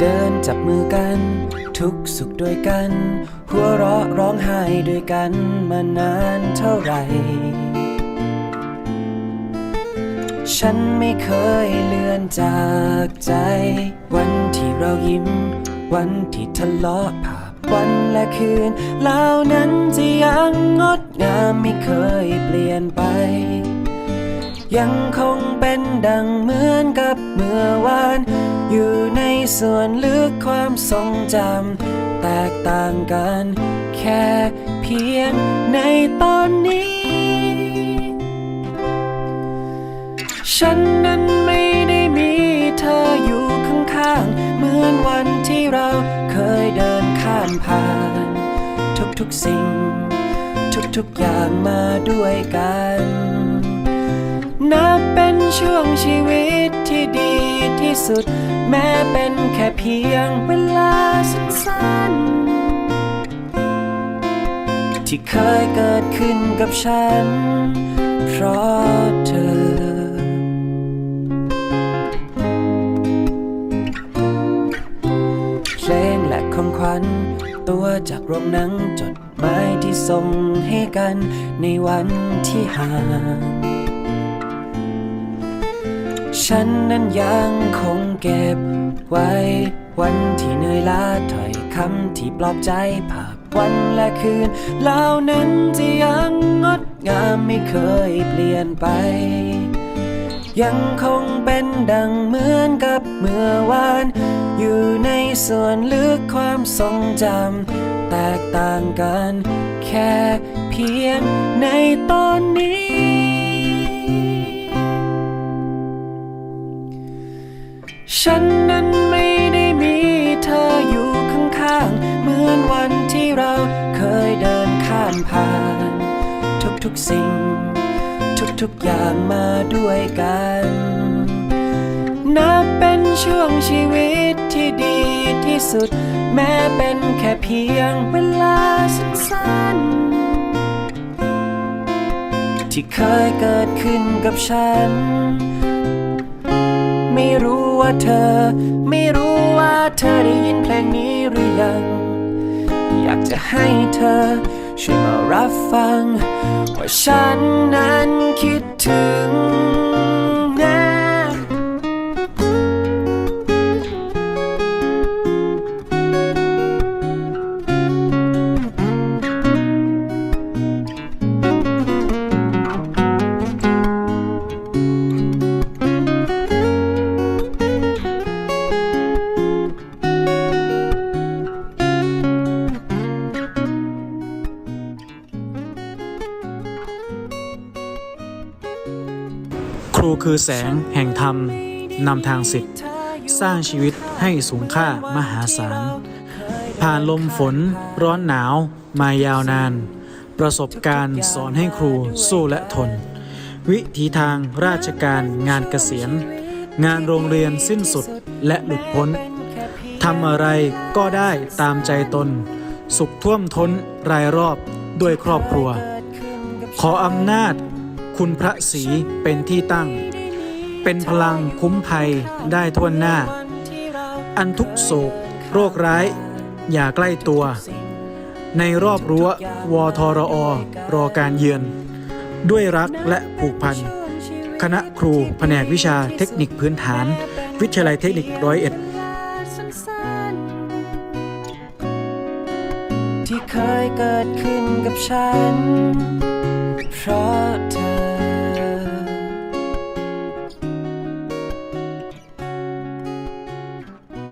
เดินจับมือกัน ทุกสุขด้วยกัน หัวเราะร้องไห้ด้วยกันมานานเท่าไหร่ ฉันไม่เคยเลือนจากใจ วันที่เรายิ้ม วันที่ทะเลาะภาวันและคืนเหล่านั้นจะยังงดงามไม่เคยเปลี่ยนไป ยังคงเป็นดังเหมือนกับเมื่อวาน อยู่ในส่วนลึกความทรงจำแตกต่างกัน แค่เพียงในตอนนี้ ฉันนั้นไม่ได้มีเธออยู่ข้างๆ เหมือนวันที่เราเคยเดินข้ามผ่าน ทุกๆสิ่ง ทุกๆอย่างมาด้วยกัน นับเป็นช่วงชีวิตที่ดีที่สุด แม้เป็นแค่เพียงเวลาสั้นๆ ที่เคยเกิดขึ้นกับฉัน เพราะเธอเพลงและของขวัญ ตัวจากโรงหนังจดหมายที่ส่งให้กันในวันที่ห่าง ฉันนั้นยังคงเก็บไว้ วันที่เหนื่อยล้าถ้อยคำที่ปลอบใจภาพวันและคืนเหล่านั้นจะยังงดงามไม่เคยเปลี่ยนไป ยังคงเป็นดังเหมือนกับเมื่อวาน อยู่ในส่วนลึกความทรงจำแตกต่างกัน แค่เพียงในตอน สิ่ง ทุกๆอย่างมาด้วยกัน นับเป็นช่วงชีวิตที่ดีที่สุด แม้เป็นแค่เพียงเวลาสั้นๆ ที่เคยเกิดขึ้นกับฉัน ไม่รู้ว่าเธอ ไม่รู้ว่าเธอได้ยินเพลงนี้หรือยัง อยากจะให้เธอ ช่วยมารับฟัง ว่าฉันนั้นคิดถึงนะ รูคือแสงแห่งธรรมนำทางสิทธิ์สร้างชีวิตให้สูงค่ามหาศาล ผ่านลมฝนร้อนหนาวมายาวนาน ประสบการณ์สอนให้ครูสู้และทน วิถีทางราชการงานเกษียณ งานโรงเรียนสิ้นสุดและหลุดพ้นทำอะไรก็ได้ตามใจตน สุขท่วมท้นรายรอบด้วยครอบครัว ขออำนาจ คุณพระศรีเป็นที่ตั้ง เป็นพลังคุ้มภัยได้ทั่วหน้า อันทุกโศก โรคร้าย อย่าใกล้ตัว ในรอบรั้ววทรอรอการเยือน ด้วยรักและผูกพัน คณะครูแผนกวิชาเทคนิคพื้นฐาน วิทยาลัยเทคนิคร้อยเอ็ดที่เคยเกิดขึ้นกับฉัน